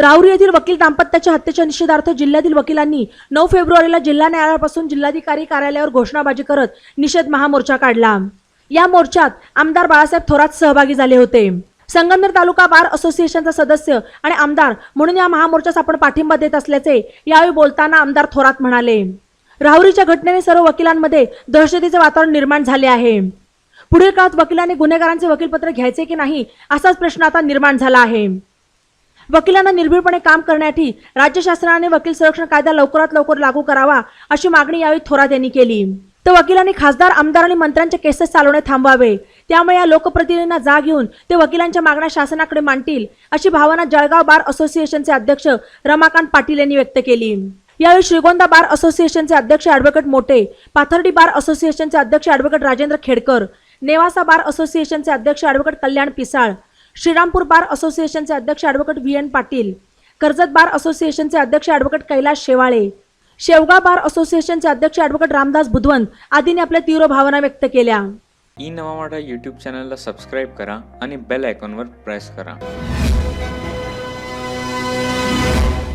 राहुरी येथील वकील दाम्पत्याच्या हत्येच्या निषेधार्थ जिल्ह्यातील वकिलांनी नऊ फेब्रुवारीला जिल्हा न्यायालयापासून जिल्हाधिकारी कार्यालयावर घोषणाबाजी करत निषेध महामोर्चा काढला. या मोर्चात आमदार बाळासाहेब थोरात सहभागी झाले होते. संगमनेर तालुका बार असोसिएशनचा सदस्य आणि आमदार म्हणून या महामोर्चास आपण पाठिंबा देत असल्याचे यावेळी बोलताना आमदार थोरात म्हणाले. राहुरीच्या घटनेने सर्व वकिलांमध्ये दहशतीचे वातावरण निर्माण झाले आहे. पुढील काळात वकिलांनी गुन्हेगारांचे वकीलपत्र घ्यायचे की नाही असाच प्रश्न आता निर्माण झाला आहे. वकिलांना निर्भीडपणे काम करण्यासाठी राज्य शासनाने वकील संरक्षण कायदा लवकरात लवकर लागू करावा अशी मागणी यावेळी थोरात यांनी केली. तर वकिलांनी खासदार आमदार आणि मंत्र्यांचे केसेस चालवणे थांबवावे. त्यामुळे या लोकप्रतिनिधींना जाग घेऊन ते वकिलांच्या मागण्या शासनाकडे मांडतील अशी भावना जळगाव बार असोसिएशनचे अध्यक्ष रमाकांत पाटील यांनी व्यक्त केली. यावेळी श्रीगोंदा बार असोसिएशनचे अध्यक्ष ॲडव्होकेट मोटे पाथर्डी बार असोसिएशनचे अध्यक्ष ॲडव्होकेट राजेंद्र खेडकर नेवासा बार असोसिएशनचे अध्यक्ष ॲडव्होकेट कल्याण पिसाळ श्रीरामपूर बार असोसिएशनचे अध्यक्ष advocate V N Patil Karjat bar असोसिएशनचे अध्यक्ष ॲडव्होकेट कैलास शेवाळे शेवगा बार असोसिएशनचे अध्यक्ष ॲडव्होकेट रामदास बुधवंत आदींनी आपल्या तीव्र भावना व्यक्त केल्या. ई नवा मराठा यूट्यूब चॅनलला सबस्क्राईब करा आणि बेल आयकॉनवर प्रेस करा.